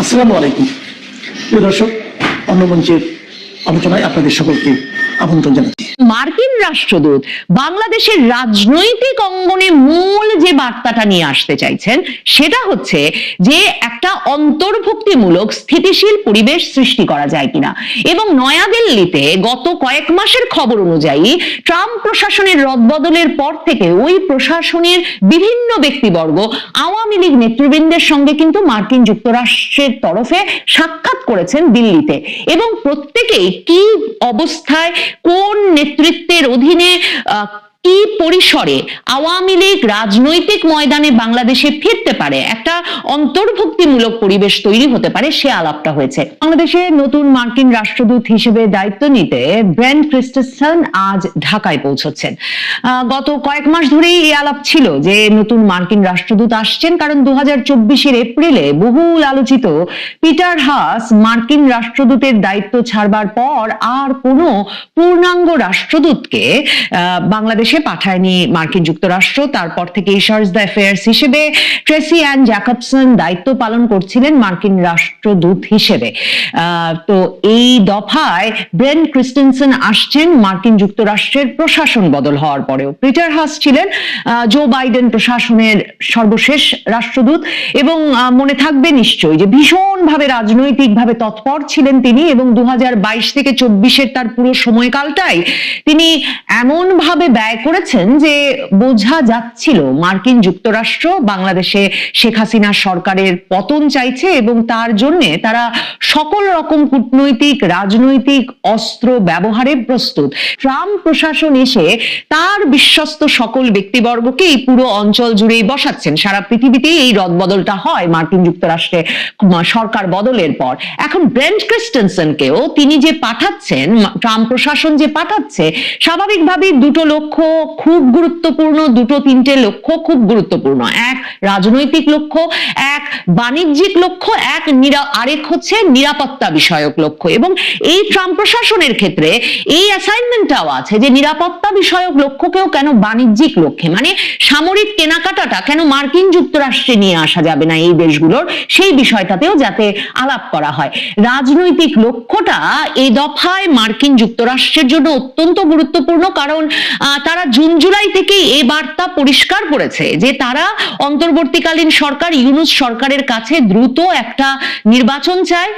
আসসালামু আলাইকুম। দর্শক অন্য মঞ্চের আলোচনায় আপনাদের সকলকে আমন্ত্রণ জানাচ্ছি। মার্কিন রাষ্ট্রদূত বাংলাদেশের রাজনৈতিক অঙ্গনে মূল যে বার্তাটা নিয়ে আসতে চাইছেন, সেটা হচ্ছে যে একটা অন্তর্ভুক্তিমূলক স্থিতিশীল পরিবেশ সৃষ্টি করা যায় কিনা। এবং নয়াদিল্লিতে গত কয়েক মাসের খবর অনুযায়ী ট্রাম্প প্রশাসনের রদবদলের পর থেকে ওই প্রশাসনের বিভিন্ন ব্যক্তিবর্গ আওয়ামী লীগ নেতৃবৃন্দের সঙ্গে কিন্তু মার্কিন যুক্তরাষ্ট্রের তরফে সাক্ষাৎ করেছেন দিল্লিতে। এবং প্রত্যেকেই কি অবস্থায় কোন নেতৃত্বের অধীনে কি পরিসরে আওয়ামী লীগ রাজনৈতিক ময়দানে বাংলাদেশে ফিরতে পারে। একটা অন্তর্ভুক্তিমূলক পরিবেশ তৈরি হতে পারে সে আলাপটা হয়েছে। বাংলাদেশে নতুন মার্কিন রাষ্ট্রদূত হিসেবে দায়িত্ব নিতে ব্রেন ক্রিস্টেসন আজ ঢাকায় পৌঁছচ্ছেন। গত কয়েক মাস ধরেই এই আলাপ ছিল যে নতুন মার্কিন রাষ্ট্রদূত আসছেন কারণ দু হাজার এপ্রিলে বহুল আলোচিত পিটার হাস মার্কিন রাষ্ট্রদূতের দায়িত্ব ছাড়বার পর আর কোনো পূর্ণাঙ্গ রাষ্ট্রদূতকে আহ, বাংলাদেশে পাঠায়নি মার্কিন যুক্তরাষ্ট্র। তারপর থেকে ইশার্স দ্য অ্যাফেয়ার্স হিসেবে ট্রেসি অ্যান্ড জ্যাকবসন দায়িত্ব পালন করছিলেন মার্কিন রাষ্ট্রদূত হিসেবে। তো এই দফায় ব্রেন ক্রিস্টেনসন আসছেন মার্কিন যুক্তরাষ্ট্রের প্রশাসন বদল হওয়ার পরেও। পিটার হাস ছিলেন জো বাইডেন প্রশাসনের সর্বশেষ রাষ্ট্রদূত এবং মনে থাকবে নিশ্চয়ই যে ভীষণভাবে রাজনৈতিকভাবে তৎপর ছিলেন তিনি এবং দু হাজার বাইশ থেকে চব্বিশের তার পুরো সময়কালটাই তিনি এমন ভাবে ব্যয় করেছেন যে বোঝা যাচ্ছিল মার্কিন যুক্তরাষ্ট্র বাংলাদেশে শেখ হাসিনা সরকারের পতন চাইছে এবং তার জন্য তারা সকল রকম কূটনৈতিক, রাজনৈতিক অস্ত্র ব্যবহারে প্রস্তুত। ট্রাম্প প্রশাসন এসে তার বিশ্বস্ত সকল ব্যক্তিবর্গকে এই পুরো অঞ্চল জুড়েই বসাচ্ছেন। সারা পৃথিবীতেই এই রদবদলটা হয় মার্কিন যুক্তরাষ্ট্রে সরকার বদলের পর। এখন ব্রেন্ট ক্রিস্টেনসনকেও তিনি যে পাঠাচ্ছেন, ট্রাম্প প্রশাসন যে পাঠাচ্ছে, স্বাভাবিকভাবেই দুটো লক্ষ্য খুব গুরুত্বপূর্ণ দুটো তিনটে লক্ষ্য খুব গুরুত্বপূর্ণ। এক রাজনৈতিক লক্ষ্য এক বাণিজ্যিক লক্ষ্য এক আরেক হচ্ছে নিরাপত্তা বিষয়ক লক্ষ্য। এবং এই ট্রাম্প প্রশাসনের ক্ষেত্রে এই অ্যাসাইনমেন্টটাও আছে যে নিরাপত্তা বিষয়ক লক্ষ্যকেও কেন বাণিজ্যিক লক্ষ্যে মানে সামরিক কেনাকাটাটা কেন মার্কিন যুক্তরাষ্ট্রে নিয়ে আসা যাবে না এই দেশগুলোর সেই বিষয়টাতেও যাতে আলাপ করা হয়। রাজনৈতিক লক্ষ্যটা এই দফায় মার্কিন যুক্তরাষ্ট্রের জন্য অত্যন্ত গুরুত্বপূর্ণ কারণ আহ, তারা জুন, জুলাই থেকেই এ বার্তা পরিষ্কার করেছে যে তারা অন্তর্বর্তীকালীন সরকার, ইউনুস সরকারের কাছে দ্রুত একটা নির্বাচন চায়।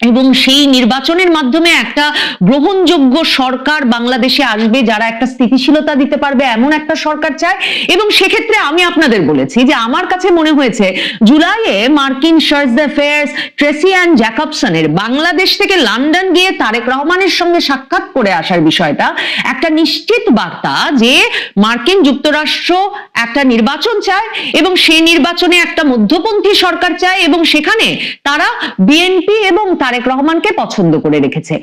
এবং সেই নির্বাচনের মাধ্যমে একটা গ্রহণযোগ্য সরকার বাংলাদেশে আসবে, যারা একটা স্থিতিশীলতা দিতে পারবে, এমন একটা সরকার চায়। এবং সেক্ষেত্রে আমি আপনাদের বলেছি যে আমার কাছে মনে হয়েছে, জুলাইয়ে মার্কিন সার্চ অ্যাফেয়ার্স ট্রেসি অ্যান্ড জ্যাকবসনের বাংলাদেশ থেকে লন্ডন গিয়ে তারেক রহমানের সঙ্গে সাক্ষাৎ করে আসার বিষয়টা, একটা নিশ্চিত বার্তা যে মার্কিন যুক্তরাষ্ট্র একটা নির্বাচন চায় এবং সেই নির্বাচনে একটা মধ্যপন্থী সরকার চায় এবং সেখানে তারা বিএনপি এবং তারেক রহমানকে পছন্দ করে রেখেছে।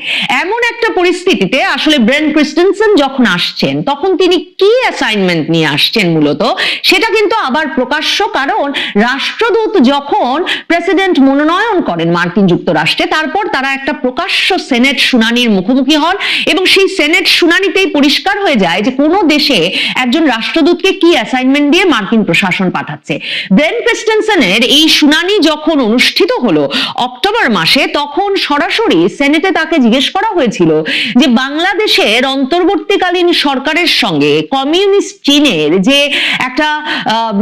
এমন একটা পরিস্থিতিতে আসলে ব্রেন ক্রিস্টেনসন যখন আসছেন, তখন তিনি কি অ্যাসাইনমেন্ট নিয়ে আসছেন মূলত? সেটা কিন্তু আবার প্রকাশ্য কারণ রাষ্ট্রদূত যখন প্রেসিডেন্ট মনোনয়ন করেন মার্কিন যুক্তরাষ্ট্রে, তারপর তারা একটা প্রকাশ্য সেনেট শুনানির মুখোমুখি হন এবং সেই সেনেট শুনানিতেই পরিষ্কার হয়ে যায় যে কোনো দেশে একজন রাষ্ট্রদূতকে কি অ্যাসাইনমেন্ট দিয়ে মার্কিন প্রশাসন পাঠাচ্ছে। ব্রেন ক্রিস্টেনসনের এই শুনানি যখন অনুষ্ঠিত হলো অক্টোবর মাসে, তখন সরাসরি সেনেটে তাকে জিজ্ঞেস করা হয়েছিল যে বাংলাদেশের অন্তর্বর্তীকালীন সরকারের সঙ্গে কমিউনিস্ট চীনের যে একটা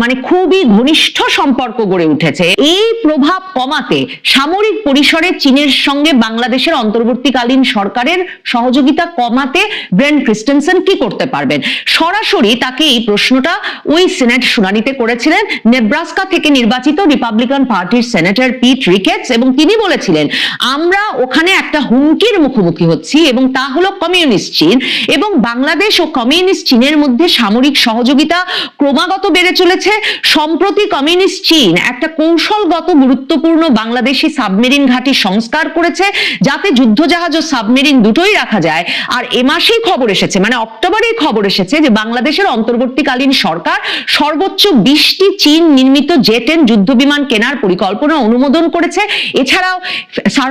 মানে খুবই ঘনিষ্ঠ সম্পর্ক গড়ে উঠেছে, এই প্রভাব কমাতে সামরিক পরিসরে চীনের সঙ্গে বাংলাদেশের অন্তর্বর্তীকালীন সরকারের সহযোগিতা কমাতে ব্রেন ক্রিস্টেনসন কি করতে পারবেন? সরাসরি তাকে এই প্রশ্নটা ওই সেনেট শুনানিতে করেছিলেন। নেব্রাস্কা থেকে নির্বাচিত রিপাবলিকান পার্টির সেনেটর পিট রিকেটস এবং তিনি বলেছিলেন আমরা ওখানে একটা হুমকির মুখোমুখি হচ্ছি এবং তা হলো কমিউনিস্ট চীন এবং বাংলাদেশ ও কমিউনিস্ট চীনের মধ্যে সামরিক সহযোগিতা ক্রমাগত বেড়ে চলেছে। সম্প্রতি কমিউনিস্ট চীন একটা কৌশলগত গুরুত্বপূর্ণ বাংলাদেশি সাবমেরিন ঘাঁটি সংস্কার করেছে, যাতে যুদ্ধজাহাজ ও সাবমেরিন দুটোই রাখা যায়। আর এ মাসেই খবর এসেছে মানে অক্টোবরেই খবর এসেছে যে বাংলাদেশের অন্তর্বর্তীকালীন সরকার সর্বোচ্চ বিশটি চীন নির্মিত জেটেন যুদ্ধ বিমান কেনার পরিকল্পনা অনুমোদন করেছে। এছাড়াও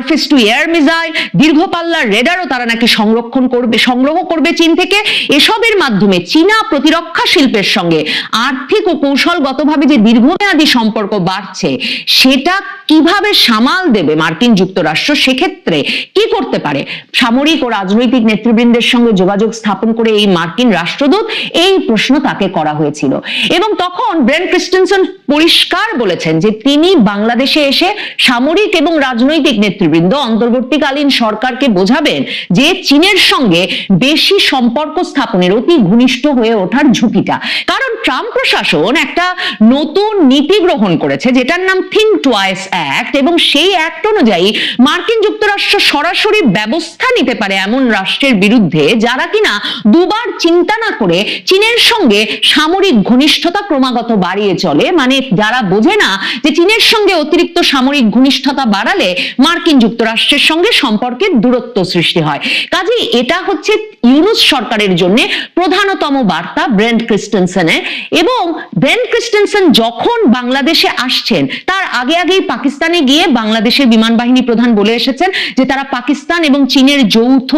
সারফেস টু এয়ার মিসাইল দীর্ঘ পাল্লার রেডারও তারা নাকি সংরক্ষণ করবে, সংগ্রহ করবে চীন থেকে। এসবের মাধ্যমে চীনা প্রতিরক্ষা শিল্পের সঙ্গে আর্থিক ও কৌশলগতভাবে যে দীর্ঘমেয়াদী সম্পর্ক বাড়ছে, সেটা কীভাবে সামাল দেবে মার্কিন যুক্তরাষ্ট্র, সেক্ষেত্রে কি করতে পারে? সামরিক ও রাজনৈতিক নেতৃবৃন্দের সঙ্গে যোগাযোগ স্থাপন করে এই মার্কিন রাষ্ট্রদূত এই প্রশ্ন তাকে করা হয়েছিল। এবং তখন ব্রেন ক্রিস্টেনসন পরিষ্কার বলেছেন যে তিনি বাংলাদেশে এসে সামরিক এবং রাজনৈতিক নেতৃবৃন্দ অন্তর্বর্তীকালীন সরকারকে বোঝাবেন যে চীনের সঙ্গে বেশি সম্পর্ক স্থাপনের অতি ঘনিষ্ঠ হয়ে ওঠার ঝুঁকিটা। কারণ ট্রাম্প প্রশাসন একটা নতুন নীতি গ্রহণ করেছে যেটার নাম থিঙ্ক টুয়াইস অ্যাক্ট এবং সেই অ্যাক্ট অনুযায়ী মার্কিন যুক্তরাষ্ট্র সরাসরি ব্যবস্থা নিতে পারে এমন রাষ্ট্রের বিরুদ্ধে, যারা কিনা দুবার চিন্তা না করে চীনের সঙ্গে সামরিক ঘনিষ্ঠতা ক্রমাগত বাড়িয়ে চলে। মানে যারা বোঝে না যে চীনের সঙ্গে অতিরিক্ত সামরিক ঘনিষ্ঠতা বাড়ালে মার্কিন যুক্তরাষ্ট্রের সঙ্গে সম্পর্কের দূরত্ব সৃষ্টি হয়। কাজে এটা হচ্ছে ইউরোস সরকারের জন্য প্রধানতম বার্তা ব্রেন্ড ক্রিস্টেনসেনের এবং ব্রেন্ড ক্রিস্টেনসেন যখন বাংলাদেশে আসছেন, তার আগে আগেই পাকিস্তানে গিয়ে বাংলাদেশের বিমান বাহিনী প্রধান বলে এসেছেন যে তারা পাকিস্তান এবং চীনের যৌথ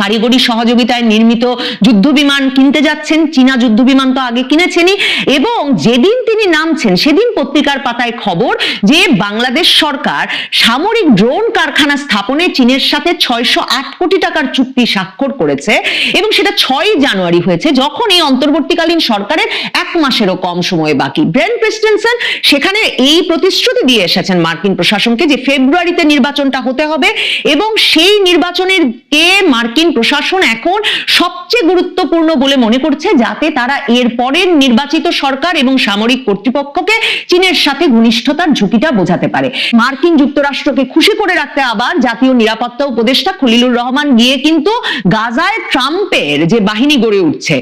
কারিগরি সহযোগিতায় নির্মিত যুদ্ধ বিমান কিনতে যাচ্ছেন। চীনা যুদ্ধ বিমান তো আগে কিনেছেনই। এবং যেদিন তিনি নামছেন, সেদিন পত্রিকার পাতায় খবর যে বাংলাদেশ সরকার সামরিক ড্রোন কারখানা স্থাপনে চীনের সাথে ছয়শো আট কোটি টাকার চুক্তি স্বাক্ষর করেছে এবং সেটা ছয়ই জানুয়ারি হয়েছে, যখন এই অন্তর্বর্তীকালীন সরকারের এক মাসেরও কম সময় বাকি। ব্রেন ক্রিস্টেনসন সেখানে এই প্রতিশ্রুতি দিয়ে এসেছেন মার্কিন প্রশাসনকে যে ফেব্রুয়ারিতে নির্বাচনটা হতে হবে এবং সেই নির্বাচনের কে মার্কিন প্রশাসন এখন সবচেয়ে গুরুত্বপূর্ণ বলে মনে করছে, যাতে তারা এর পরের নির্বাচিত সরকার এবং সামরিক কর্তৃপক্ষকে চীনের সাথে ঘনিষ্ঠতার ঝুঁকিটা বোঝাতে পারে। মার্কিন যুক্তরাষ্ট্রকে খুশি করে রাখতে আবার জাতীয় নিরাপত্তা উপদেষ্টা খলিলুর রহমান গিয়ে কিন্তু গাজায় ট্রাম্পের যে বাহিনী গড়ে উঠছে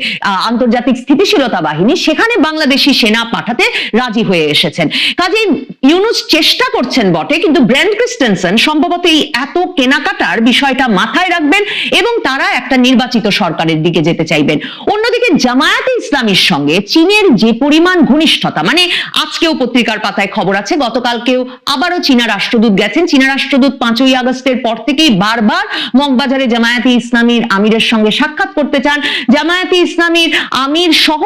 আন্তর্জাতিক স্থিতিশীলতা বাহিনী, সেখানে বাংলাদেশি সেনা পাঠাতে রাজি হয়ে এসেছেন। কাজে ইউনুস চেষ্টা করছেন বটে, কিন্তু ব্র্যান্ড ক্রিস্টেনসন সম্ভবত এই এত কেনাকাটার বিষয়টা মাথায় রাখবেন এবং তারা একটা নির্বাচিত সরকারের দিকে যেতে চাইবেন। অন্যদিকে জামায়াতে ইসলামীর সঙ্গে চীনের যে পরিমাণ ঘনিষ্ঠতা মানে আজকেও পত্রিকার পাতায় খবর আছে, গতকালকেও আবারও চীনা রাষ্ট্রদূত গেছেন। চীনা রাষ্ট্রদূত পাঁচই আগস্টের পর থেকেই বারবার মগবাজারে জামায়াতে ইসলামীর আমিরের সঙ্গে সাক্ষাৎ করতে চান। জামায়াতে ইসলামীর আমির সহ,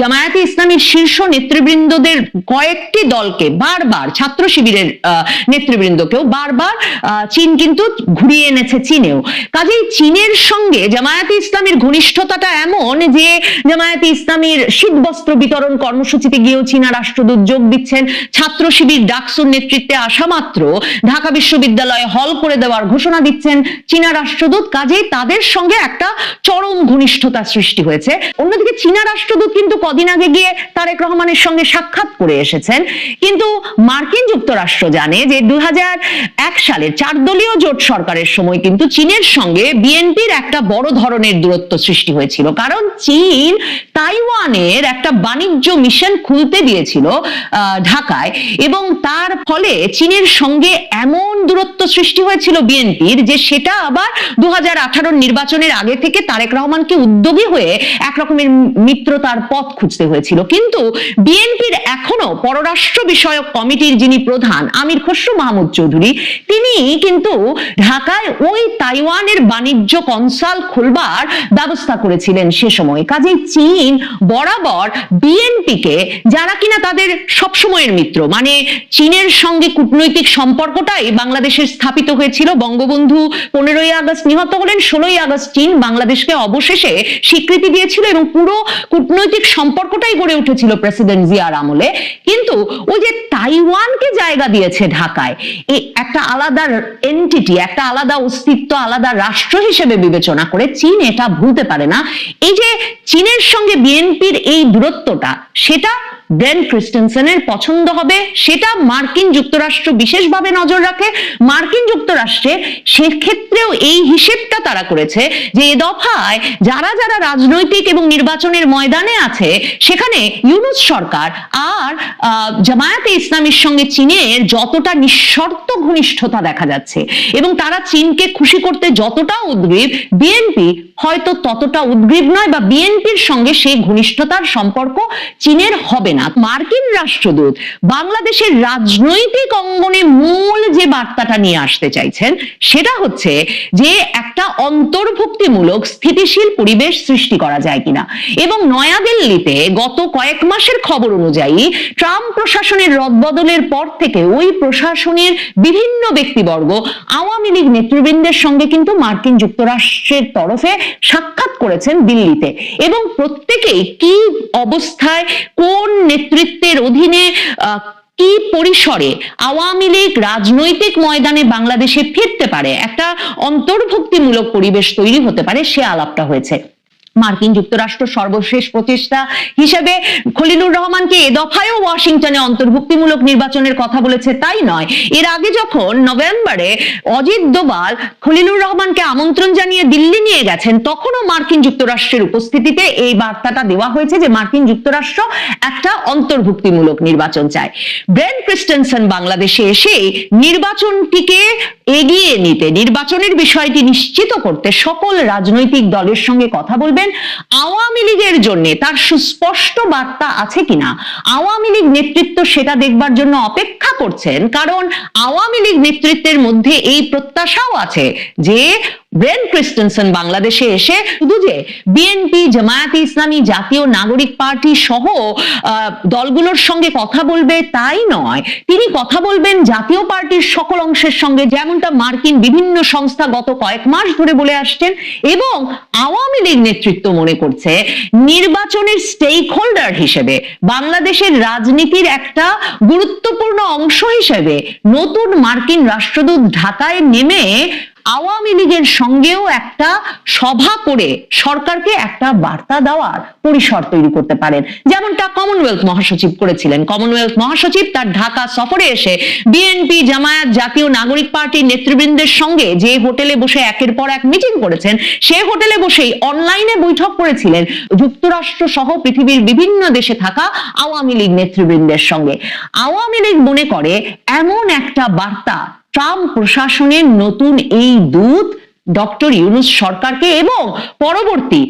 জামায়াতে ইসলামীর শীর্ষ নেতৃবৃন্দদের কয়েকটি দলকে বারবার ছাত্র শিবিরের নেতৃবৃন্দকেও বারবার চীন কিন্তু ঘুরিয়ে এনেছে চীনেও। কাজেই চীনের সঙ্গে জামায়াতে ইসলামীর ঘনিষ্ঠতাটা এমন যে জামায়াতে ইসলামীর শীতবস্ত্র বিতরণ কর্মসূচিতে গিয়েও চীনা রাষ্ট্রদূত যোগ দিচ্ছেন। ছাত্র শিবির ডাকসুর নেতৃত্বে আসা মাত্র ঢাকা বিশ্ববিদ্যালয়ে হল করে দেওয়ার ঘোষণা দিচ্ছেন চীনা রাষ্ট্রদূত। কাজেই তাদের সঙ্গে একটা চরম ঘনিষ্ঠতা সৃষ্টি হয়েছে। অন্যদিকে চীনা রাষ্ট্রদূত কিন্তু কদিন আগে গিয়ে তারেক রহমানের সঙ্গে সাক্ষাৎ করে এসেছেন। কিন্তু মার্কিন যুক্তরাষ্ট্র জানে যে দুই এক সালের চার দলীয় জোট সরকারের সময় কিন্তু চীনের সঙ্গে বিএনপির একটা বড় ধরনের দূরত্ব সৃষ্টি হয়েছিল। কারণ চীন তাইওয়ানের একটা বাণিজ্য মিশন খুলতে দিয়েছিল ঢাকায় এবং তার ফলে চীনের সঙ্গে এমন দূরত্ব সৃষ্টি হয়েছিল বিএনপির যে সেটা আবার দু হাজার আঠারো নির্বাচনের আগে থেকে তারেক রহমানকে উদ্যোগী হয়ে এক রকমের মিত্রতার পথ খুঁজতে হয়েছিল। কিন্তু বিএনপির এখনও পররাষ্ট্র বিষয়ক কমিটির যিনি প্রধান আমির খসরু মাহমুদ চৌধুরী, তিনি কিন্তু ঢাকায় ওই তাইওয়ানের বাণিজ্য কনসাল খুলবার ব্যবস্থা করেছিলেন সে সময়। কাজেই চীন বরাবর বিএনপিকে, যারা কিনা তাদের সবসময়ের মিত্র মানে চীনের সঙ্গে কূটনৈতিক সম্পর্কটাই বাংলাদেশের স্থাপিত হয়েছিল। বঙ্গবন্ধু পনেরোই আগস্ট নিহত হলেন, ষোলোই আগস্ট চীন বাংলাদেশকে অবশেষে স্বীকৃতি দিয়েছিল এবং পুরো কূটনৈতিক সম্পর্কটাই গড়ে উঠেছিল প্রেসিডেন্ট জিয়ার আমলে। কিন্তু ওই যে তাইওয়ানকে জায়গা দিয়েছে ঢাকায়। এই একটা আলাদা এন্টিটি একটা আলাদা অস্তিত্ব, আলাদা রাষ্ট্র হিসেবে বিবেচনা করে চীন এটা ভুলতে পারে না। এই যে চীনের সঙ্গে বিএনপির এই দূরত্বটা, সেটা ব্রেন ক্রিস্টেনসেনের পছন্দ হবে, সেটা মার্কিন যুক্তরাষ্ট্র বিশেষভাবে নজর রাখে। মার্কিন যুক্তরাষ্ট্রে সেক্ষেত্রেও এই হিসেবটা তারা করেছে যে এ দফায় যারা যারা রাজনৈতিক এবং নির্বাচনের ময়দানে আছে, সেখানে ইউনুস সরকার আর জামায়াতে ইসলামীর সঙ্গে চীনের যতটা নিঃশর্ত ঘনিষ্ঠতা দেখা যাচ্ছে এবং তারা চীনকে খুশি করতে যতটা উদ্গ্রীব বিএনপি হয়তো ততটা উদ্গ্রীব নয় বা বিএনপির সঙ্গে সেই ঘনিষ্ঠতার সম্পর্ক চীনের হবে না। মার্কিন রাষ্ট্রদূত, বাংলাদেশের রাজনৈতিক অঙ্গনে মূল যে বার্তাটা নিয়ে আসতে চাইছেন, সেটা হচ্ছে যে একটা অন্তর্ভুক্তিমূলক স্থিতিশীল পরিবেশ সৃষ্টি করা যায় কিনা। এবং নয়াদিল্লিতে গত কয়েক মাসের খবর অনুযায়ী ট্রাম্প প্রশাসনের রদবদলের পর থেকে ওই প্রশাসনের বিভিন্ন ব্যক্তিবর্গ আওয়ামী লীগ নেতৃবৃন্দের সঙ্গে কিন্তু মার্কিন যুক্তরাষ্ট্রের তরফে সাক্ষাৎ করেছেন দিল্লিতে। এবং প্রত্যেকেই কি অবস্থায় কোন নেতৃত্বের অধীনে কি পরিসরে আওয়ামী লীগ রাজনৈতিক ময়দানে বাংলাদেশে ফিরতে পারে? একটা অন্তর্ভুক্তিমূলক পরিবেশ তৈরি হতে পারে, সে আলাপটা হয়েছে। মার্কিন যুক্তরাষ্ট্র সর্বশেষ প্রচেষ্টা হিসেবে খলিলুর রহমানকে এ দফায়ও ওয়াশিংটনে অন্তর্ভুক্তিমূলক নির্বাচনের কথা বলেছে, তাই নয়। এর আগে যখন নভেম্বরে অজিত দোভাল খলিলুর রহমানকে আমন্ত্রণ জানিয়ে দিল্লি নিয়ে গেছেন, তখনও মার্কিন যুক্তরাষ্ট্রের উপস্থিতিতে এই বার্তাটা দেওয়া হয়েছে যে মার্কিন যুক্তরাষ্ট্র একটা অন্তর্ভুক্তিমূলক নির্বাচন চায়। ব্রেন ক্রিস্টেনসন বাংলাদেশে এসে নির্বাচনটিকে এগিয়ে নিতে, নির্বাচনের বিষয়টি নিশ্চিত করতে সকল রাজনৈতিক দলের সঙ্গে কথা বলবেন আওয়ামী লীগের জন্য তার সুস্পষ্ট বার্তা আছে কিনা? আওয়ামী লীগ নেতৃত্ব সেটা দেখবার জন্য অপেক্ষা করছেন। কারণ আওয়ামী লীগ নেতৃত্বের মধ্যে এই প্রত্যাশাও আছে যে ব্রেন ক্রিস্টেনসন বাংলাদেশে এসে শুধু যে বিএনপি জামায়াতে ইসলামী জাতীয় নাগরিক পার্টি সহ দলগুলোর সঙ্গে কথা বলবে তাই নয়। তিনি কথা বলবেন জাতীয় পার্টির সকল অংশের সঙ্গে, যেমনটা মার্কিন বিভিন্ন সংস্থা গত কয়েক মাস ধরে বলে আসছেন এবং আওয়ামী লীগ নেতৃত্ব মনে করছে, নির্বাচনের স্টেক হোল্ডার হিসেবে, বাংলাদেশের রাজনীতির একটা গুরুত্বপূর্ণ অংশ হিসেবে নতুন মার্কিন রাষ্ট্রদূত ঢাকায় নেমে আওয়ামী লীগের সঙ্গেও একটা সভা করে সরকারকে একটা বার্তা দেওয়ার পরিসর তৈরি করতে পারেন। যেমনটা কমনওয়েলথ মহাসচিব করেছিলেন। কমনওয়েলথ মহাসচিব তার ঢাকা সফরে এসে বিএনপি জামায়াত জাতীয় নাগরিক পার্টির নেতৃবৃন্দের সঙ্গে যে হোটেলে বসে একের পর এক মিটিং করেছেন, সে হোটেলে বসেই অনলাইনে বৈঠক করেছিলেন যুক্তরাষ্ট্র সহ পৃথিবীর বিভিন্ন দেশে থাকা আওয়ামী লীগ নেতৃবৃন্দের সঙ্গে। আওয়ামী লীগ মনে করে এমন একটা বার্তা ট্রাম্প প্রশাসনের নতুন এই দূত ডক্টর ইউনুস সরকারকে এবং পরবর্তী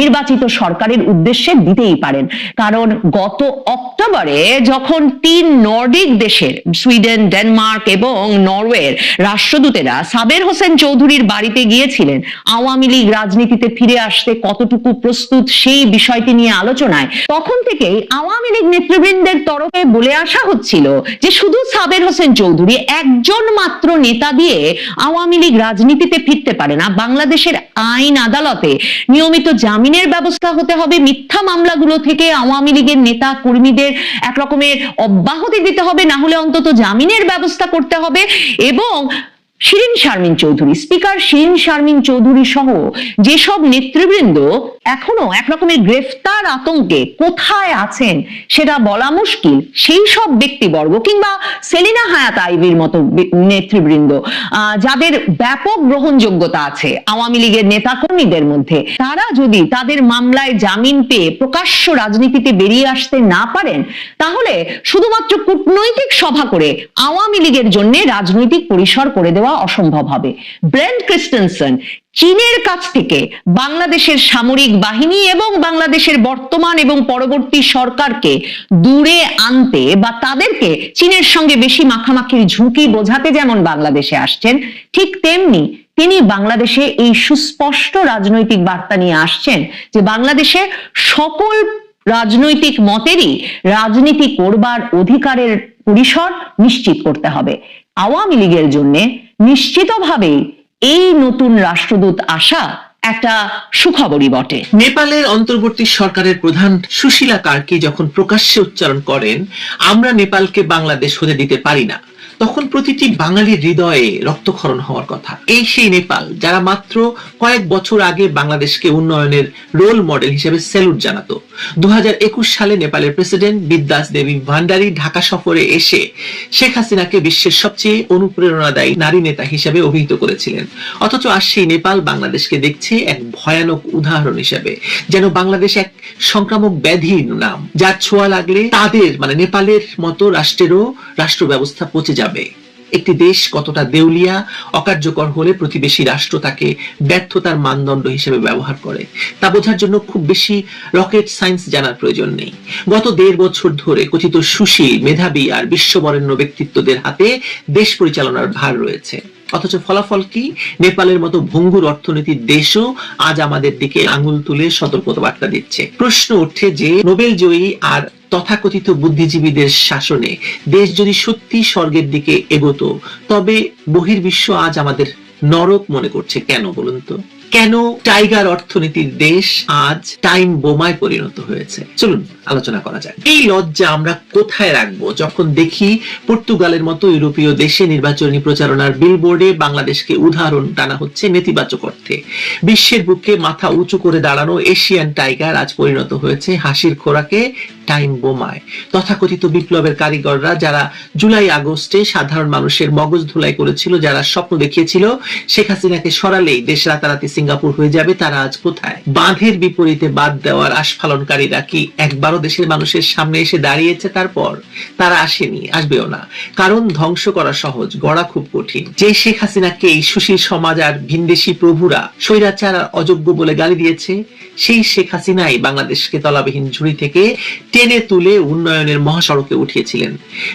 নির্বাচিত সরকারের উদ্দেশ্যে দিতেই পারেন। কারণ গত অক্টোবরে যখন তিন নর্ডিক দেশের, সুইডেন, ডেনমার্ক এবং নরওয়ের রাষ্ট্রদূতেরা সাবের হোসেন চৌধুরীর বাড়িতে গিয়েছিলেন, আওয়ামী লীগ রাজনীতিতে ফিরে আসতে কতটুকু প্রস্তুত সেই বিষয়টি নিয়ে আলোচনায়, তখন থেকেই আওয়ামী লীগ নেতৃবৃন্দের তরফে বলে আসা হচ্ছিল যে শুধু সাবের হোসেন চৌধুরী, একজন মাত্র নেতা দিয়ে আওয়ামী লীগ রাজনীতিতে ফিরতে পারে না। বাংলাদেশের আইন আদালতে নিয়মিত জামিনের ব্যবস্থা হতে হবে। মিথ্যা মামলাগুলো থেকে আওয়ামী লীগের নেতা কর্মীদের একরকমের অব্যাহতি দিতে হবে। না হলে অন্তত জামিনের ব্যবস্থা করতে হবে। এবং শিরিন শারমিন চৌধুরী, স্পিকার শিরিন শারমিন চৌধুরী সহ যেসব নেতৃবৃন্দ এখনও এক রকমের গ্রেফতার আতঙ্কে কোথায় আছেন সেটা বলা মুশকিল। সেই সব ব্যক্তিবর্গ কিংবা সেলিনা হায়াত আইভির মতো নেতৃবৃন্দ যাদের ব্যাপক গ্রহণযোগ্যতা আছে আওয়ামী লীগের নেতা কর্মীদের মধ্যে, তারা যদি তাদের মামলায় জামিন পেয়ে প্রকাশ্য রাজনীতিতে বেরিয়ে আসতে না পারেন, তাহলে শুধুমাত্র কূটনৈতিক সভা করে আওয়ামী লীগের জন্য রাজনৈতিক পরিসর করে দেওয়া অসম্ভব হবে। ব্রেন্ট ক্রিস্টেনসন, চীনের কাছ থেকে বাংলাদেশের সামরিক বাহিনী এবং বাংলাদেশের বর্তমান এবং পরবর্তী সরকারকে দূরে আনতে বা তাদেরকে চীনের সঙ্গে বেশি মাখামাখির ঝুঁকি বোঝাতে যেমন বাংলাদেশে আসছেন, ঠিক তেমনি তিনি বাংলাদেশে এই সুস্পষ্ট রাজনৈতিক বার্তা নিয়ে আসছেন যে বাংলাদেশে সকল রাজনৈতিক মতেরই রাজনীতি করবার অধিকারের পরিসর নিশ্চিত করতে হবে। আওয়ামী লীগের জন্য নিশ্চিতভাবেই এই নতুন রাষ্ট্রদূত আসা একটা সুখবরই বটে। নেপালের অন্তর্বর্তী সরকারের প্রধান সুশীলা কার্কি যখন প্রকাশ্যে উচ্চারণ করেন, আমরা নেপালকে বাংলাদেশ হতে দিতে পারি না। তখন প্রতিটি বাঙালির হৃদয়ে রক্তক্ষরণ হওয়ার কথা। এই সেই নেপাল, যারা মাত্র কয়েক বছর আগে বাংলাদেশকে উন্নয়নের রোল মডেল হিসেবে স্যালুট জানাতো। দু সালে নেপালের প্রেসিডেন্ট বিদ্যাস দেবী ভান্ডারী ঢাকা সফরে এসে শেখ হাসিনাকে বিশ্বের সবচেয়ে অনুপ্রেরণাদায়ী নারী নেতা হিসেবে অভিহিত করেছিলেন। অথচ আজ সেই নেপাল বাংলাদেশকে দেখছে এক ভয়ানক উদাহরণ হিসেবে, যেন বাংলাদেশ এক সংক্রামক ব্যাধির নাম, যার ছোঁয়া লাগলে তাদের মানে নেপালের মতো রাষ্ট্রেরও রাষ্ট্র ব্যবস্থা পচে যাবে। একটি দেশ কতটা দেউলিয়া, অকার্যকর হলে প্রতিবেশী রাষ্ট্র তাকে ব্যর্থতার মানদণ্ড হিসেবে ব্যবহার করে। তা বোঝার জন্য খুব বেশি রকেট সায়েন্স জানার প্রয়োজন নেই। গত দেড় বছর ধরে কথিত সুশীল, মেধাবী আর বিশ্ববরেণ্য ব্যক্তিত্বদের হাতে দেশ পরিচালনার ভার রয়েছে। অথচ ফলাফল কি? নেপালের মতো ভঙ্গুর অর্থনীতির দেশও আজ আমাদের দিকে আঙুল তুলে সতর্কতা বার্তা দিচ্ছে। প্রশ্ন উঠছে যে, নোবেল জয়ী আর তথাকথিত বুদ্ধিজীবীদের শাসনে দেশ যদি সত্যি স্বর্গের দিকে এগোতো, তবে বহির্বিশ্ব আজ আমাদের নরক মনে করছে কেন বলুন তো? কেন টাইগার অর্থনীতির দেশ আজ টাইম বোমায় পরিণত হয়েছে? চলুন, আলোচনা করা যায় এই লজ্জা আমরা কোথায় রাখব? যখন দেখি পর্তুগালের মতো ইউরোপীয় দেশে নির্বাচনী প্রচারণার বিলবোর্ডে বাংলাদেশকে উদাহরণ টানা হচ্ছে নেতিবাচক অর্থে। বিশ্বের বুকে মাথা উঁচু করে দাঁড়ানো এশিয়ান টাইগার আজ পরিণত হয়েছে হাসির খোরাকে টাইম বোমায়। তথাকথিত বিপ্লবের কারিগররা যারা জুলাই আগস্টে সাধারণ মানুষের মগজ ধুলাই করেছিল, যারা স্বপ্ন দেখিয়েছিল, শেখ হাসিনাকে সরালেই দেশ রাতারাতি সিঙ্গাপুর হয়ে যাবে, তারা আজ কোথায়? বাঁধের বিপরীতে বাদ দেওয়ার আস্ফালনকারীরা কি একবারও দেশের মানুষের সামনে এসে দাঁড়িয়েছে তারপর? তারা আসেনি, আসবেও না। কারণ ধ্বংস করা সহজ, গড়া খুব কঠিন। যে শেখ হাসিনাকে সুশীল সমাজ আর ভিনদেশি প্রভুরা স্বৈরাচার আর অযোগ্য বলে গালি দিয়েছে, সেই শেখ হাসিনাই বাংলাদেশকে তলাবিহীন ঝুড়ি থেকে টেনে তুলে উন্নয়নের মহাসড়কে উঠিয়েছিলেন।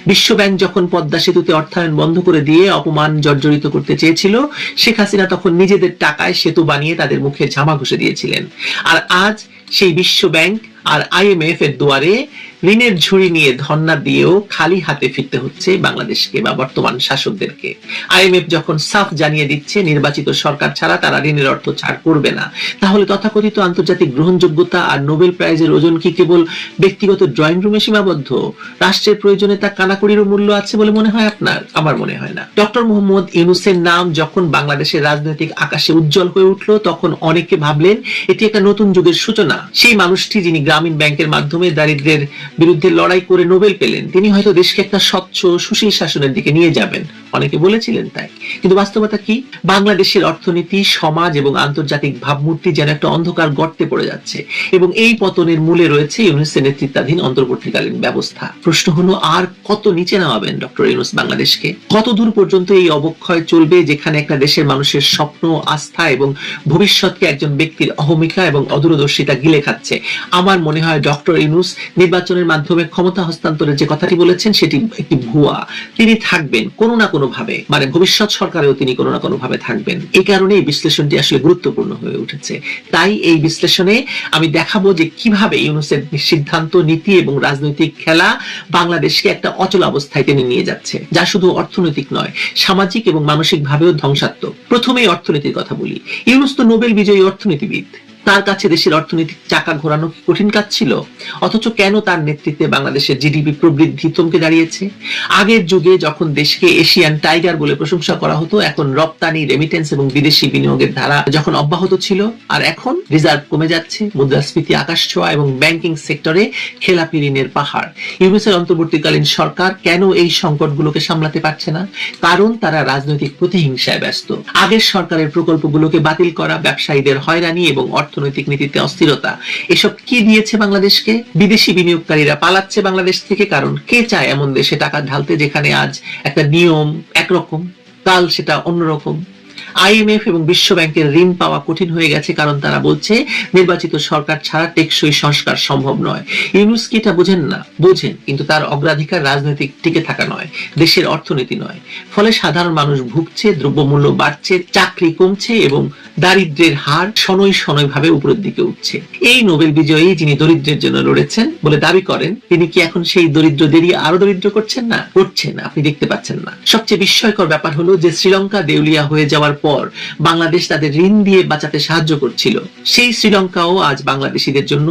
বিশ্বব্যাংক যখন পদ্মা সেতুতে অর্থায়ন বন্ধ করে দিয়ে অপমান জর্জরিত করতে চেয়েছিল, শেখ হাসিনা তখন নিজেদের টাকায় সেতু বানিয়ে তাদের মুখে ঝামা ঘুষে দিয়েছিলেন। আর আজ সেই বিশ্ব ব্যাংক আর আইএমএফ এর দুয়ারে ঋণের ঝুড়ি নিয়ে ধর্ণা দিয়েও খালি হাতে ফিরতে হচ্ছে বাংলাদেশকে বা বর্তমান শাসকদেরকে। আইএমএফ যখন সাফ জানিয়ে দিচ্ছে, নির্বাচিত সরকার ছাড়া তারা ঋণের অর্থ ছাড় করবে না। তাহলে তথাকথিত আন্তর্জাতিক গ্রহণযোগ্যতা আর নোবেল প্রাইজের ওজন কি কেবল ব্যক্তিগত ড্রয়িং রুমে সীমাবদ্ধ? রাষ্ট্রের প্রয়োজনে তা কানাকড়িরও মূল্য আছে বলে মনে হয় আপনার? আমার মনে হয় না। ডক্টর মোহাম্মদ ইউনুসের নাম যখন বাংলাদেশের রাজনৈতিক আকাশে উজ্জ্বল হয়ে উঠল, তখন অনেকে ভাবলেন, এটি একটা নতুন যুগের সূচনা। সেই মানুষটি যিনি গ্রামীণ ব্যাংকের মাধ্যমে দারিদ্রের বিরুদ্ধে লড়াই করে নোবেল পেলেন। তিনি হয়তো দেশকে একটা স্বচ্ছ, সুশীল শাসনের দিকে নিয়ে যাবেন। অনেকে বলেছিলেন তাই। কিন্তু বাস্তবতা কি? বাংলাদেশের অর্থনীতি, সমাজ এবং আন্তর্জাতিক ভাবমূর্তি যেন একটা অন্ধকার গর্তে পড়ে যাচ্ছে এবং এই পতনের মূলে রয়েছে ইউনুসের নেতৃত্বাধীন অন্তর্বর্তীকালীন ব্যবস্থা। প্রশ্ন হলো, আর কত নিচে নামাবেন ডক্টর ইউনুস বাংলাদেশকে? কত দূর পর্যন্ত এই অবক্ষয় চলবে যেখানে একটা দেশের মানুষের স্বপ্ন, আস্থা এবং ভবিষ্যৎকে একজন ব্যক্তির অহমিকা এবং অদূরদর্শিতা গিলে খাচ্ছে? আমার মনে হয় ডক্টর ইউনুস নির্বাচনের মাধ্যমে ক্ষমতা হস্তান্তরের যে কথাটি বলেছেন, সেটি একটি ভুয়া। তিনি থাকবেন কোনো না কোনো ভাবে মানে ভবিষ্যৎ সরকারেও তিনি কোনো না কোনো ভাবে থাকবেন। এই কারণে এই বিশ্লেষণটি আসলে গুরুত্বপূর্ণ হয়ে উঠেছে। তাই এই বিশ্লেষণে আমি দেখাবো যে কীভাবে ইউনুসের সিদ্ধান্ত, নীতি এবং রাজনৈতিক খেলা বাংলাদেশকে একটা অচল অবস্থায় টেনে নিয়ে যাচ্ছে। যা শুধু অর্থনৈতিক নয়, সামাজিক এবং মানসিক ভাবেও ধ্বংসাত্মক। প্রথমেই অর্থনীতির কথা বলি। ইউনুস তো নোবেল বিজয়ী অর্থনীতিবিদ। তার কাছে দেশের অর্থনৈতিক চাকা ঘোরানো কঠিন কাজ ছিল। অথচ কেন তার নেতৃত্বে বাংলাদেশের জিডিপি প্রবৃদ্ধি থমকে দাঁড়িয়েছে? আগের যুগে যখন দেশকে এশিয়ান টাইগার বলে প্রশংসা করা হতো, এখন রপ্তানি রেমিটেন্স এবং বিদেশি বিনিয়োগের ধারা যখন অব্যাহত ছিল, আর এখন রিজার্ভ কমে যাচ্ছে, মুদ্রাস্ফীতি আকাশ ছোঁয়া এবং ব্যাংকিং সেক্টরে খেলাপি ঋণের পাহাড়। ইউনুসের অন্তর্বর্তীকালীন সরকার কেন এই সংকটগুলোকে সামলাতে পারছে না? কারণ তারা রাজনৈতিক প্রতিহিংসায় ব্যস্ত। আগের সরকারের প্রকল্পগুলোকে বাতিল করা, ব্যবসায়ীদের হয়রানি এবং অর্থনৈতিক নীতিতে অস্থিরতা। এসব কি দিয়েছে বাংলাদেশকে? বিদেশি বিনিয়োগকারীরা পালাচ্ছে বাংলাদেশ থেকে, কারণ কে চায় এমন দেশে টাকা ঢালতে যেখানে আজ একটা নিয়ম একরকম, কাল সেটা অন্যরকম? আইএমএফ এবং বিশ্ব ব্যাংকের ঋণ পাওয়া কঠিন হয়ে গেছে কারণ তারা বলছে, নির্বাচিত সরকার ছাড়া টেকসই সংস্কার সম্ভব নয়। ইউনুস কি এটা বোঝেন না? বোঝেন, কিন্তু তার অগ্রাধিকার রাজনৈতিক টিকে থাকা নয়, দেশের অর্থনীতি নয়। ফলে সাধারণ মানুষ ভুগছে, দ্রব্যমূল্য বাড়ছে, চাকরি কমছে এবং দারিদ্রের হার শনৈ শনৈ ভাবে উপরের দিকে উঠছে। এই নোবেল বিজয়ী যিনি দরিদ্রের জন্য লড়েছেন বলে দাবি করেন, তিনি কি এখন সেই দরিদ্রদেরই আরও দরিদ্র করছেন না? করছেন আপনি দেখতে পাচ্ছেন না। সবচেয়ে বিস্ময়কর ব্যাপার হলো যে শ্রীলঙ্কা দেউলিয়া হয়ে যাওয়ার পর বাংলাদেশ তাদের ঋণ দিয়ে বাঁচাতে সাহায্য করছিল। সেই শ্রীলঙ্কাও আজ বাংলাদেশিদের জন্য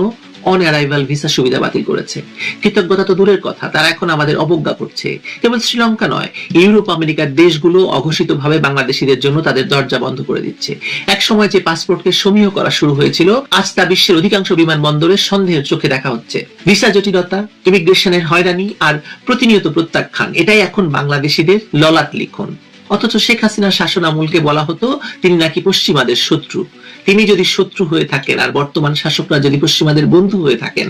অন অ্যারাইভাল ভিসা সুবিধা বাতিল করেছে। কৃতজ্ঞতা তো দূরের কথা, তারা এখন আমাদের অবজ্ঞা করছে। কেবল শ্রীলঙ্কা নয়, ইউরোপ, আমেরিকার দেশগুলো অঘোষিত ভাবে বাংলাদেশিদের জন্য তাদের দরজা বন্ধ করে দিচ্ছে। এক সময় যে পাসপোর্টকে সমীহ করা শুরু হয়েছিল, আজ তা বিশ্বের অধিকাংশ বিমানবন্দরে সন্দেহের চোখে দেখা হচ্ছে। ভিসা জটিলতা, ইমিগ্রেশনের হয়রানি আর প্রতিনিয়ত প্রত্যাখ্যান, এটাই এখন বাংলাদেশিদের ললাট লিখন। অথচ শেখ হাসিনার শাসন আমলকে বলা হতো, তিনি নাকি পশ্চিমাদের শত্রু। তিনি যদি শত্রু হয়ে থাকেন আর বর্তমান শাসকরা যদি পশ্চিমাদের বন্ধু হয়ে থাকেন,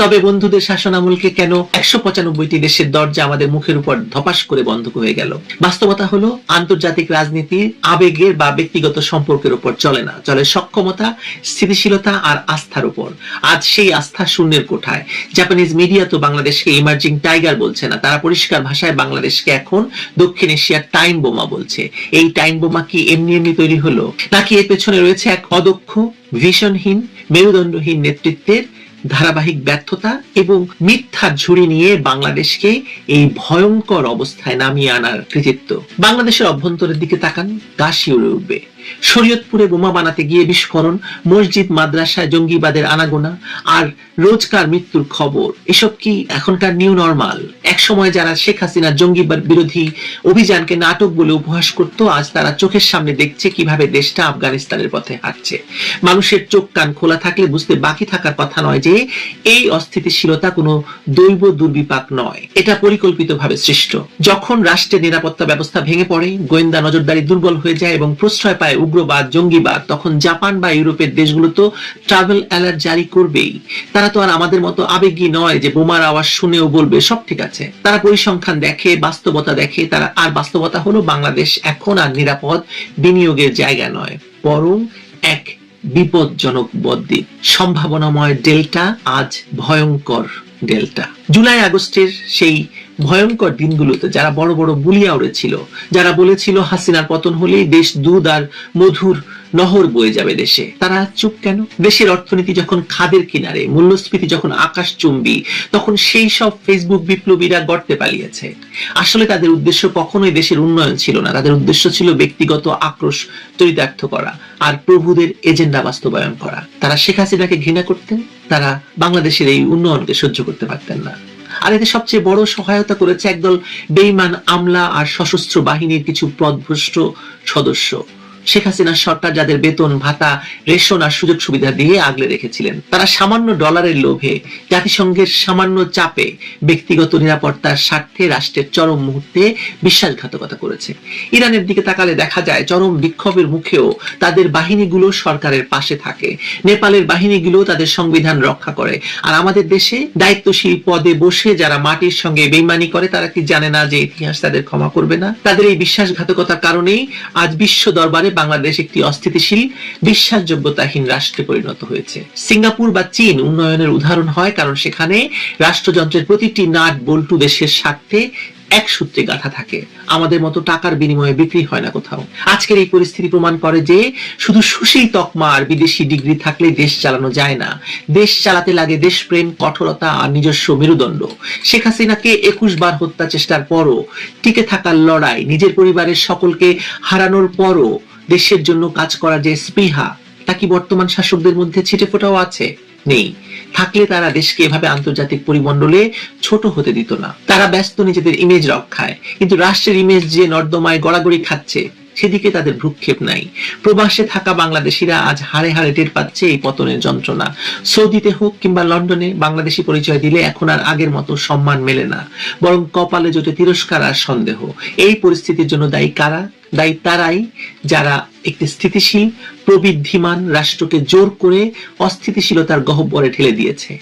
তবে বন্ধুদের শাসন আমলকে কেন একশো পঁচানব্বইটি দেশের দরজা আমাদের মুখের উপর ধপাস করে বন্ধ হয়ে গেল? বাস্তবতা হলো, আন্তর্জাতিক রাজনীতি আবেগের বা ব্যক্তিগত সম্পর্কের উপর চলে না, চলে সক্ষমতা, স্থিতিশীলতা আর আস্থার উপর। আজ সেই আস্থা শূন্যের কোঠায়। জাপানিজ মিডিয়া তো বাংলাদেশকে ইমার্জিং টাইগার বলছে না, তারা পরিষ্কার ভাষায় বাংলাদেশকে এখন দক্ষিণ এশিয়ার টাইম বোমা বলছে, এই টাইম বোমা কি এমনি এমনি তৈরি হলো? নাকি এর পেছনে রয়েছে এক অদক্ষ ভিশনহীন মেরুদণ্ডহীন নেতৃত্বের ধারাবাহিক ব্যর্থতা এবং মিথ্যা ঝুড়ি নিয়ে বাংলাদেশকে এই ভয়ঙ্কর অবস্থায় নামিয়ে আনার কৃতিত্ব। বাংলাদেশের অভ্যন্তরের দিকে তাকান গা শিউরে উঠবে। শরীয়তপুরে বোমা বানাতে গিয়ে বিস্ফোরণ, মসজিদ মাদ্রাসায় জঙ্গিবাদের আনাগোনা আর রোজকার মৃত্যুর খবর। এসব কি এখনকার নিউ নরমাল এক সময় যারা শেখ হাসিনার জঙ্গিবাদ বিরোধী অভিযানকে নাটক বলে উপহাস করত, আজ তারা চোখের সামনে দেখছে কীভাবে দেশটা আফগানিস্তানের পথে হাঁটছে। মানুষের চোখ কান খোলা থাকলে বুঝতে বাকি থাকার কথা নয় যে, এই অস্থিতিশীলতা কোনো দৈব দুর্বিপাক নয়। এটা পরিকল্পিতভাবে সৃষ্ট। যখন রাষ্ট্রের নিরাপত্তা ব্যবস্থা ভেঙে পড়ে, গোয়েন্দা নজরদারি দুর্বল হয়ে যায় এবং প্রশ্রয় পায় উগ্রবাদ, জঙ্গিবাদ, তখন জাপান বা ইউরোপের দেশগুলো তো ট্রাভেল অ্যালার্ট জারি করবেই। তারা তো আর আমাদের মতো আবেগী নয় যে বোমার আওয়াজ শুনেও বলবে, সব ঠিক আছে। তারা পরিসংখ্যান দেখে, বাস্তবতা দেখে, তারা আর বাস্তবতা হলো বাংলাদেশ এখন আর নিরাপদ বিনিয়োগের জায়গা নয়, বরং এক বিপজ্জনক বদ্বীপ সম্ভাবনাময় ডেল্টা, আজ ভয়ঙ্কর ডেল্টা। জুলাই আগস্টের সেই ভয়ঙ্কর দিনগুলোতে যারা বড় বড় বুলিয়া উড়েছিল, যারা বলেছিল হাসিনার পতন হলেই দেশ দুধ আর মধুর নহর বয়ে যাবে দেশে, তারা চুপ কেন? দেশের অর্থনীতি যখন খাদের কিনারে, মূল্যস্ফীতি যখন আকাশ চুম্বি তখন সেই সব ফেসবুক বিপ্লবীরা গর্তে পালিয়েছে। আসলে তাদের উদ্দেশ্য কখনোই দেশের উন্নয়ন ছিল না, তাদের উদ্দেশ্য ছিল ব্যক্তিগত আক্রোশ চরিতার্থ করা আর প্রভুদের এজেন্ডা বাস্তবায়ন করা। তারা শেখ হাসিনাকে ঘৃণা করতেন, তারা বাংলাদেশের এই উন্নয়নকে সহ্য করতে পারতেন না। আর এতে সবচেয়ে বড় সহায়তা করেছে একদল বেইমান আমলা আর সশস্ত্র বাহিনীর কিছু পদভ্রষ্ট সদস্য। শেখ হাসিনার সরকার যাদের বেতন, ভাতা, রেশন আর সুযোগ সুবিধা দিয়ে আগলে রেখেছিলেন, তারা সামান্য ডলারের লোভে, জাতিসংঘের সামান্য চাপে ব্যক্তিগত নিরাপত্তার স্বার্থে রাষ্ট্রের চরম মুহূর্তে বিশ্বাসঘাতকতা করেছে। ইরানের দিকে তাকালে দেখা যায় চরম বিক্ষোভের মুখেও তাদের বাহিনীগুলো সরকারের পাশে থাকে। নেপালের বাহিনীগুলো তাদের সংবিধান রক্ষা করে। আর আমাদের দেশে দায়িত্বশীল পদে বসে যারা মাটির সঙ্গে বেইমানি করে, তারা কি জানে না যে ইতিহাস তাদের ক্ষমা করবে না? তাদের এই বিশ্বাসঘাতকতার কারণেই আজ বিশ্ব দরবারে বাংলাদেশ একটি অস্থিতিশীল, বিশ্বাসযোগ্যতাহীন রাষ্ট্রে পরিণত হয়েছে। সিঙ্গাপুর বা চীন উন্নয়নের উদাহরণ হয় কারণ সেখানে রাষ্ট্রযন্ত্রের প্রতিটি নাট, বল্টু দেশের স্বার্থে এক সূত্রে গাঁথা থাকে। আমাদের মতো টাকার বিনিময়ে বিক্রি হয় না কোথাও। আজকের এই পরিস্থিতি প্রমাণ করে যে শুধু সুশীল তকমা আর বিদেশি ডিগ্রি থাকলে দেশ চালানো যায় না। দেশ চালাতে লাগে দেশপ্রেম, কঠোরতা আর নিজস্ব মেরুদণ্ড। শেখ হাসিনাকে একুশ বার হত্যা চেষ্টার পরও টিকে থাকার লড়াই নিজের পরিবারের সকলকে হারানোর পরও দেশের জন্য কাজ করার যে স্পৃহা, তা কি বর্তমান শাসকদের মধ্যে ছিটে ফোটাও আছে? নেই। থাকলে তারা দেশকে এভাবে আন্তর্জাতিক পরিমণ্ডলে ছোট হতে দিত না। তারা ব্যস্ত নিজেদের ইমেজ রক্ষায়। কিন্তু রাষ্ট্রের ইমেজ যে নর্দমায় গড়াগড়ি খাচ্ছে সেদিকে তাদের ভ্রুক্ষেপ নাই। প্রবাসে থাকা বাংলাদেশিরা আজ হাড়ে হাড়ে টের পাচ্ছে এই পতনের যন্ত্রণা। সৌদিতে হোক কিংবা লন্ডনে, বাংলাদেশি পরিচয় দিলে এখন আর আগের মতো সম্মান মেলে না। বরং কপালে জোটে তিরস্কার আর সন্দেহ। এই পরিস্থিতির জন্য দায়ী কারা? দায়ী তারাই, যারা একটি স্থিতিশীল, প্রবৃদ্ধিমান রাষ্ট্রকে জোর করে অস্থিতিশীলতার গহ্বরে ঠেলে দিয়েছে।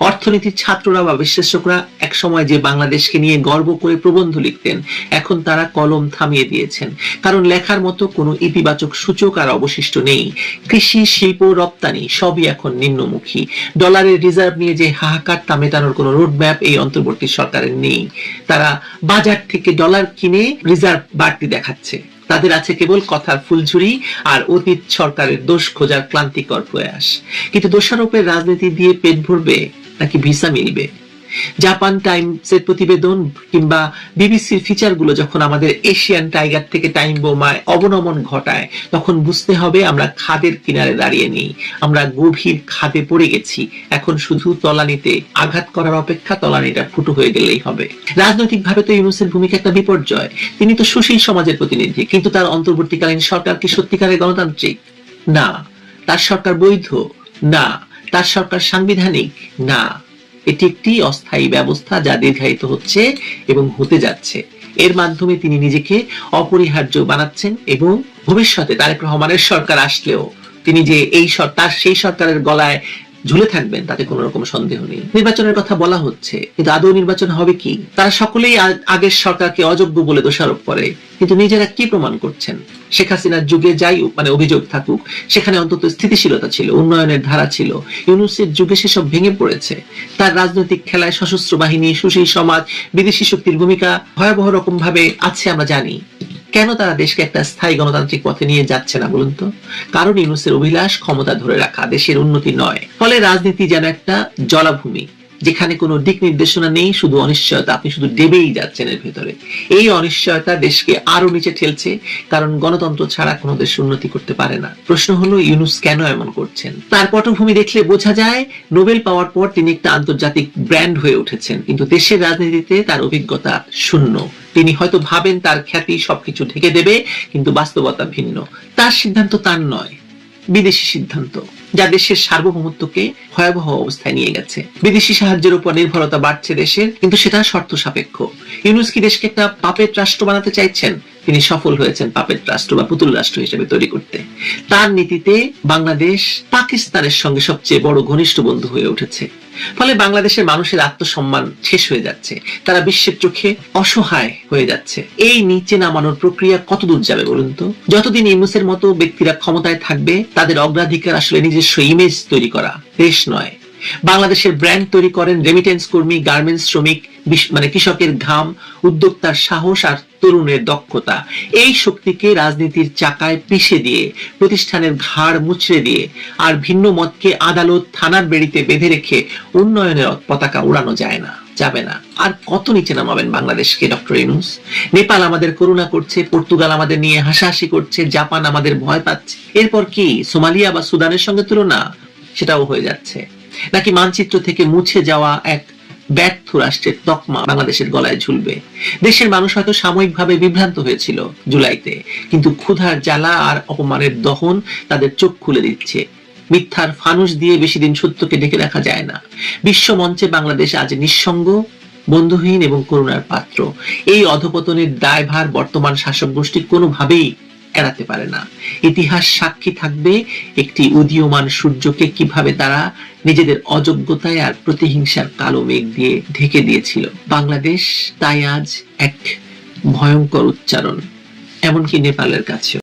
অর্থনীতির ছাত্ররা বা বিশ্লেষকরা একসময় যে বাংলাদেশকে নিয়ে গর্ব করে প্রবন্ধ লিখতেন, এখন তারা কলম থামিয়ে দিয়েছেন। কারণ লেখার মতো কোনো ইতিবাচক সূচক আর অবশিষ্ট নেই। কৃষি, শিল্প, রপ্তানি সবই এখন নিম্নমুখী। ডলারের রিজার্ভ নিয়ে যে হাহাকার তা মেটানোর কোনো রোডম্যাপ এই অন্তর্বর্তী সরকারের নেই। তারা বাজার থেকে ডলার কিনে রিজার্ভ বাড়তি দেখাচ্ছে। তাদের আছে কেবল কথার ফুলঝুরি আর অতীত সরকারের দোষ খোঁজার ক্লান্তিকর প্রয়াস। কিন্তু দোষারোপের রাজনীতি দিয়ে পেট ভরবে নাকি ভিসা মিলবে? জাপান টাইমসের প্রতিবেদন কিংবা বিবিসির ফিচারগুলো যখন আমাদের এশিয়ান টাইগার থেকে টাইম বোমায় অবনমন ঘটায়, তখন বুঝতে হবে আমরা খাদের কিনারে দাঁড়িয়ে নেই। আমরা গভীর খাদে পড়ে গেছি। এখন শুধু তলানিতে আঘাত করার অপেক্ষা তলানিটা ফুটো হয়ে গেলেই হবে। রাজনৈতিকভাবে তো ইউনুসের ভূমিকা একটা বিপর্যয়। তিনি তো সুশীল সমাজের প্রতিনিধি, কিন্তু তার অন্তর্বর্তীকালীন সরকার কি সত্যিকারের গণতান্ত্রিক? না। তার সরকার বৈধ? না। তার সরকার সাংবিধানিক? না। এটি একটি অস্থায়ী ব্যবস্থা যা দীর্ঘায়িত হচ্ছে এবং হতে যাচ্ছে। এর মাধ্যমে তিনি নিজেকে অপরিহার্য বানাচ্ছেন এবং ভবিষ্যতে তারেক রহমানের সরকার আসলেও তিনি যে এই সরকার সেই সরকারের গলায় ঝুলে থাকবেন, তাতে কোনো রকম সন্দেহ নেই। নির্বাচনের কথা বলা হচ্ছে, কিন্তু আদৌ নির্বাচন হবে কি? তারা সকলেই আগের সরকারকে অযোগ্য বলে দোষারোপ করে, কিন্তু নিজেরা কি প্রমাণ করছেন? শেখ হাসিনার যুগে যাই মানে অভিযোগ থাকুক, সেখানে অন্তত স্থিতিশীলতা ছিল, উন্নয়নের ধারা ছিল, ইউনুসের যুগে সেসব ভেঙে পড়েছে। তার রাজনৈতিক খেলায় সশস্ত্র বাহিনী, সুশীল সমাজ, বিদেশি শক্তির ভূমিকা ভয়াবহ রকম ভাবে আছে আমরা জানি। কেন তারা দেশকে একটা স্থায়ী গণতান্ত্রিক পথে নিয়ে যাচ্ছে না বলুন তো? কারণ ইউনুসের অভিলাষ ক্ষমতা ধরে রাখা দেশের উন্নতি নয়। ফলে রাজনীতি যেন একটা জলাভূমি। যেখানে কোনো দিক নির্দেশনা নেই, শুধু অনিশ্চয়তা। আপনি শুধু ডেবেই যাচ্ছেন এর ভেতরে। এই অনিশ্চয়তা দেশকে আরও নিচে ঠেলছে, কারণ গণতন্ত্র ছাড়া কোনো দেশ উন্নতি করতে পারে না। প্রশ্ন হলো, ইউনুস কেন এমন করছেন? তার পটভূমি দেখলে বোঝা যায়, নোবেল পাওয়ার পর তিনি একটা আন্তর্জাতিক ব্র্যান্ড হয়ে উঠেছেন। কিন্তু দেশের রাজনীতিতে তার অভিজ্ঞতা শূন্য। তিনি হয়তো ভাবেন তার খ্যাতি সবকিছু ঢেকে দেবে, কিন্তু বাস্তবতা ভিন্ন। তার সিদ্ধান্ত তার নয়। বিদেশি সিদ্ধান্ত, যা দেশের সার্বভৌমত্বকে ভয়াবহ অবস্থায় নিয়ে গেছে। বিদেশি সাহায্যের উপর নির্ভরতা বাড়ছে দেশের, কিন্তু সেটা শর্ত সাপেক্ষ। ইউনুস কি দেশকে একটা পাপের রাষ্ট্র বানাতে চাইছেন? তিনি সফল হয়েছেন পাপের রাষ্ট্র বা পুতুল রাষ্ট্র হিসেবে তৈরি করতে। তার নীতিতে বাংলাদেশ পাকিস্তানের সঙ্গে সবচেয়ে বড় ঘনিষ্ঠ বন্ধু হয়ে উঠেছে। ফলে বাংলাদেশের মানুষের আত্মসম্মান শেষ হয়ে যাচ্ছে। তারা বিশ্বের চোখে অসহায় হয়ে যাচ্ছে। এই নিচে নামানোর প্রক্রিয়া কতদূর যাবে বলুন তো? যতদিন ইউনুসের মতো ব্যক্তিরা ক্ষমতায় থাকবে, তাদের অগ্রাধিকার আসলে নিজস্ব ইমেজ তৈরি করা দেশ নয়। বাংলাদেশের ব্র্যান্ড তৈরি করেন রেমিটেন্স কর্মী গার্মেন্টস শ্রমিক মানে কৃষকের ঘাম, উদ্যোক্তার সাহস আর তরুণের দক্ষতা। এই শক্তিকে রাজনীতির চাকায় পিষে দিয়ে, প্রতিষ্ঠানের ঘাড় মুচড়ে দিয়ে আর ভিন্ন মতকে আদালত থানার বেড়িতে বেঁধে রেখে উন্নয়নের পতাকা উড়ানো যায় না, যাবে না। আর কত নিচে নামাবেন বাংলাদেশকে, ডক্টর ইনুস নেপাল আমাদের করুণা করছে, পর্তুগাল আমাদের নিয়ে হাসাহাসি করছে, জাপান আমাদের ভয় পাচ্ছে। এরপর কি, সোমালিয়া বা সুদানের সঙ্গে তুলনা? সেটাও হয়ে যাচ্ছে। নাকি মানচিত্র থেকে মুছে যাওয়া এক ব্যর্থ রাষ্ট্রের তকমা বাংলাদেশের গলায় ঝুলবে? দেশের মানুষ হয়তো সাময়িকভাবে বিভ্রান্ত হয়েছিল জুলাইতে, কিন্তু ক্ষুধার জ্বালা আর অপমানের দহন তাদের চোখ খুলে দিচ্ছে। মিথ্যার ফানুস দিয়ে বেশি দিন সত্যকে ডেকে রাখা যায় না। বিশ্ব মঞ্চে বাংলাদেশ আজ নিঃসঙ্গ, বন্ধুহীন এবং করুণার পাত্র। এই অধপতনের দায়ভার বর্তমান শাসক গোষ্ঠী কোনোভাবেই এড়াতে পারে না। ইতিহাস সাক্ষী থাকবে একটি উদীয়মান সূর্যকে কীভাবে তারা নিজেদের অযোগ্যতায় আর প্রতিহিংসার কালো মেঘ দিয়ে ঢেকে দিয়েছিল। বাংলাদেশ তাই আজ এক ভয়ঙ্কর উচ্চারণ, এমনকি নেপালের কাছেও।